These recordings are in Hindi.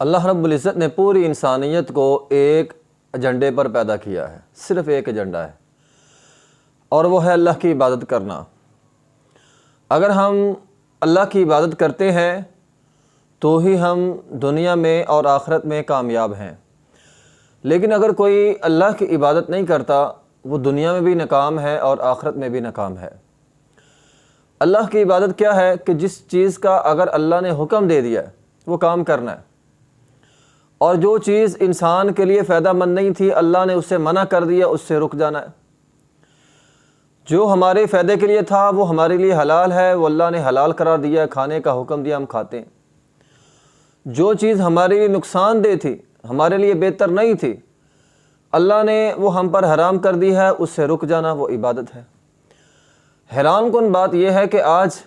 अल्लाह रब्बुल इज़्ज़त ने पूरी इंसानियत को एक एजेंडे पर पैदा किया है, सिर्फ़ एक एजेंडा है, और वो है अल्लाह की इबादत करना। अगर हम अल्लाह की इबादत करते हैं तो ही हम दुनिया में और आखरत में कामयाब हैं। लेकिन अगर कोई अल्लाह की इबादत नहीं करता, वो दुनिया में भी नाकाम है और आखरत में भी नाकाम है। अल्लाह की इबादत क्या है कि जिस चीज़ का अगर अल्लाह ने हुक्म दे दिया वो काम करना है। और जो चीज़ इंसान के लिए फ़ायदा मंद नहीं थी, अल्लाह ने उससे मना कर दिया, उससे रुक जाना है। जो हमारे फ़ायदे के लिए था, वो हमारे लिए हलाल है, वो अल्लाह ने हलाल करार दिया खाने का हुक्म दिया, हम खाते हैं। जो चीज़ हमारे लिए नुकसानदेह थी, हमारे लिए बेहतर नहीं थी, अल्लाह ने वो हम पर हराम कर दी है, उससे रुक जाना वो इबादत है। हैरान कन बात यह है कि आज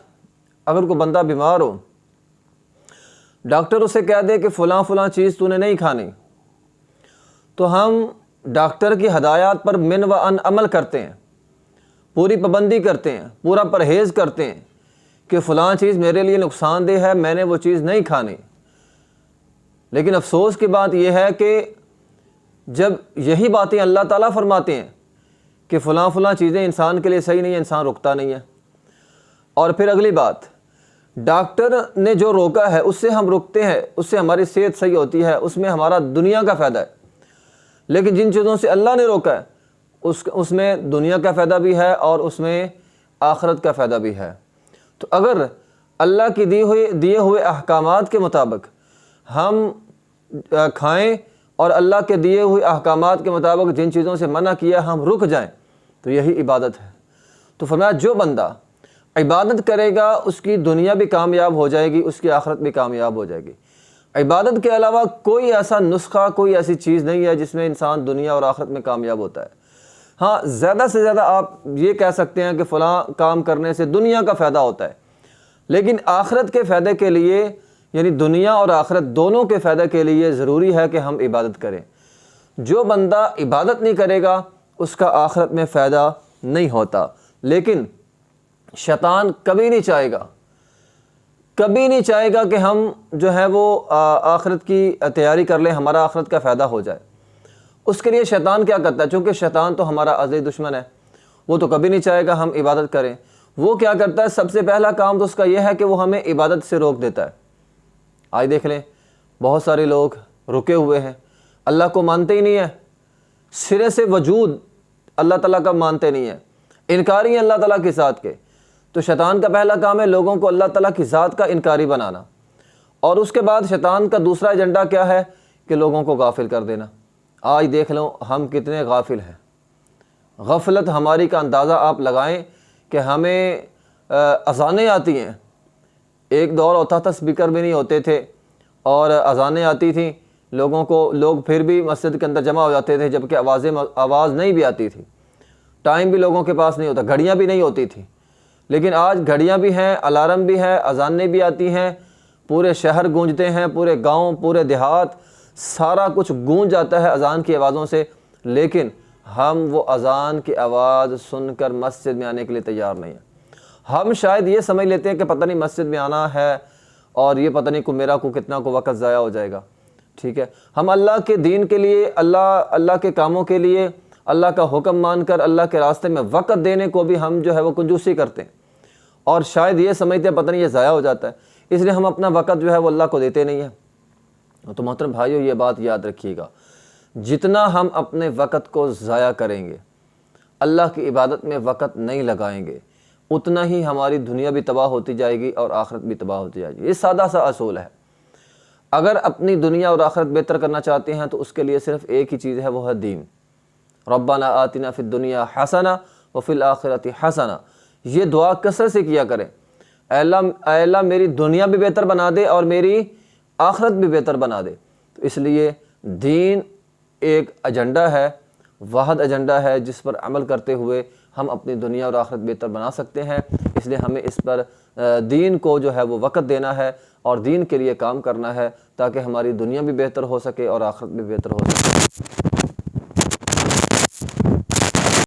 अगर कोई बंदा बीमार हो डॉक्टर उसे कह दे कि फ़लाँ फ़लाँ चीज़ तूने नहीं खानी। तो हम डॉक्टर की हदायत पर मिन व अन अमल करते हैं, पूरी पाबंदी करते हैं, पूरा परहेज़ करते हैं कि फ़लाँ चीज़ मेरे लिए नुकसानदेह है, मैंने वो चीज़ नहीं खानी। लेकिन अफसोस की बात यह है कि जब यही बातें अल्लाह ताला फरमाते हैं कि फ़लाँ फ़लाँ चीज़ें इंसान के लिए सही नहीं है, इंसान रुकता नहीं है। और फिर अगली बात डॉक्टर ने जो रोका है, उससे हम रुकते हैं, उससे हमारी सेहत सही होती है, उसमें हमारा दुनिया का फ़ायदा है। लेकिन जिन चीज़ों से अल्लाह ने रोका है, उस, उसमें दुनिया का फ़ायदा भी है और उसमें आखरत का फ़ायदा भी है। तो अगर अल्लाह की दी हुई, दिए हुए अहकाम के मुताबिक हम खाएँ और अल्लाह के दिए हुए अहकाम के मुताबिक जिन चीज़ों से मना किया हम रुक जाएँ तो यही इबादत है। तो फरमाया, जो बंदा इबादत करेगा, उसकी दुनिया भी कामयाब हो जाएगी, उसकी आखरत भी कामयाब हो जाएगी। इबादत के अलावा कोई ऐसा नुस्खा, कोई ऐसी चीज़ नहीं है जिसमें इंसान दुनिया और आखरत में कामयाब होता है। हाँ ज़्यादा से ज़्यादा आप ये कह सकते हैं कि फ़लाँ काम करने से दुनिया का फ़ायदा होता है। लेकिन आखरत के फ़ायदे के लिए, यानी दुनिया और आखरत दोनों के फ़ायदे के लिए ज़रूरी है कि हम इबादत करें। जो बंदा इबादत नहीं करेगा, उसका आखरत में फ़ायदा नहीं होता। लेकिन शैतान कभी नहीं चाहेगा। कभी नहीं चाहेगा कि हम जो है वो आखरत की तैयारी कर लें, हमारा आखरत का फ़ायदा हो जाए। उसके लिए शैतान क्या करता है? चूँकि शैतान तो हमारा अजय दुश्मन है, वो तो कभी नहीं चाहेगा हम इबादत करें। वो क्या करता है? सबसे पहला काम तो उसका यह है कि वो हमें इबादत से रोक देता है। आज देख लें, बहुत सारे लोग रुके हुए हैं। अल्लाह को मानते ही नहीं है। सिरे से वजूद अल्लाह ताला का मानते नहीं है। इनकारी अल्लाह ताला के साथ के। तो शैतान का पहला काम है लोगों को अल्लाह ताला की ज़ात का इनकारी बनाना। और उसके बाद शैतान का दूसरा एजेंडा क्या है? कि लोगों को गाफिल कर देना। आज देख लो, हम कितने गाफिल हैं। गफलत हमारी का अंदाज़ा आप लगाएँ कि हमें अजानें आती हैं। एक दौर होता था, स्पीकर भी नहीं होते थे। और अजानें आती थी, लोगों को, लोग फिर भी मस्जिद के अंदर जमा हो जाते थे, जबकि आवाज़ें, आवाज़ नहीं भी आती थी। टाइम भी लोगों के पास नहीं होता, घड़ियाँ भी नहीं होती थी। लेकिन आज घड़ियाँ भी हैं, अलार्म भी है, अजानें भी आती हैं। पूरे शहर गूंजते हैं, पूरे गाँव, पूरे देहात, सारा कुछ गूंज जाता है अजान की आवाज़ों से। लेकिन हम वो अजान की आवाज़ सुनकर मस्जिद में आने के लिए तैयार नहीं हैं। हम शायद ये समझ लेते हैं कि पता नहीं मस्जिद में आना है और ये पता नहीं को मेरा को कितना को वक़्त ज़ाया हो जाएगा। ठीक है? हम अल्लाह के दीन के लिए, अल्लाह अल्लाह के कामों के लिए अल्लाह का हुक्म मानकर अल्लाह के रास्ते में वक़्त देने को भी हम जो है वो कंजूसी करते हैं। और शायद ये समझते हैं, पता नहीं, ये ज़ाया हो जाता है। इसलिए हम अपना वक़्त जो है वो अल्लाह को देते नहीं हैं। तो मोहतरम भाइयों, ये बात याद रखिएगा, जितना हम अपने वक़्त को ज़ाया करेंगे, अल्लाह की इबादत में वक़्त नहीं लगाएँगे, उतना ही हमारी दुनिया भी तबाह होती जाएगी और आखरत भी तबाह होती जाएगी। ये सादा सा असूल है। अगर अपनी दुनिया और आखरत बेहतर करना चाहते हैं तो उसके लिए सिर्फ़ एक ही चीज़ है, वो है दीन। रब्बाना आतिना फिर दुनिया हसना व फिल आखिरत हसना। ये दुआ कसर से किया करें। अल्लाह मेरी दुनिया भी बेहतर बना दे और मेरी आखरत भी बेहतर बना दे। तो इसलिए दीन एक एजेंडा है, वाहद एजेंडा है जिस पर अमल करते हुए हम अपनी दुनिया और आखरत बेहतर बना सकते हैं। इसलिए हमें इस पर दीन को जो है वो वक़्त देना है और दीन के लिए काम करना है ताकि हमारी दुनिया भी बेहतर हो सके और आखरत भी बेहतर हो सके।